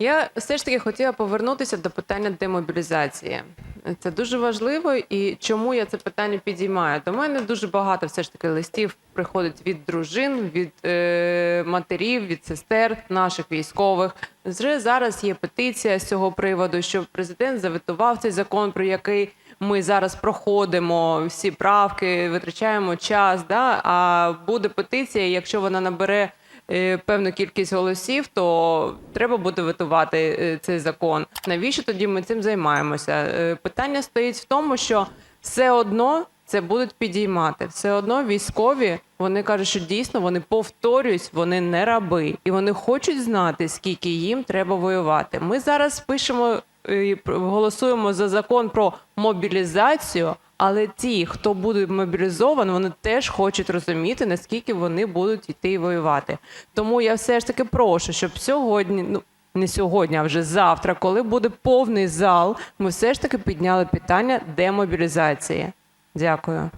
Я все ж таки хотіла повернутися до питання демобілізації. Це дуже важливо, і чому я це питання підіймаю? До мене дуже багато все ж таки листів приходить від дружин, від е, матерів, від сестер наших військових. Вже зараз є петиція з цього приводу, що президент заветував цей закон, про який ми зараз проходимо всі правки, витрачаємо час. Да? А буде петиція, якщо вона набере певну кількість голосів, то треба буде витувати е, цей закон. Навіщо тоді ми цим займаємося? Е, Питання стоїть в тому, що все одно це будуть підіймати. Все одно військові вони кажуть, що дійсно вони повторюють, вони не раби, і вони хочуть знати, скільки їм треба воювати. Ми зараз пишемо е, голосуємо за закон про мобілізацію. Але ті, хто буде мобілізований, вони теж хочуть розуміти, наскільки вони будуть йти воювати. Тому я все ж таки прошу, щоб сьогодні, ну не сьогодні, а вже завтра, коли буде повний зал, ми все ж таки підняли питання демобілізації. Дякую.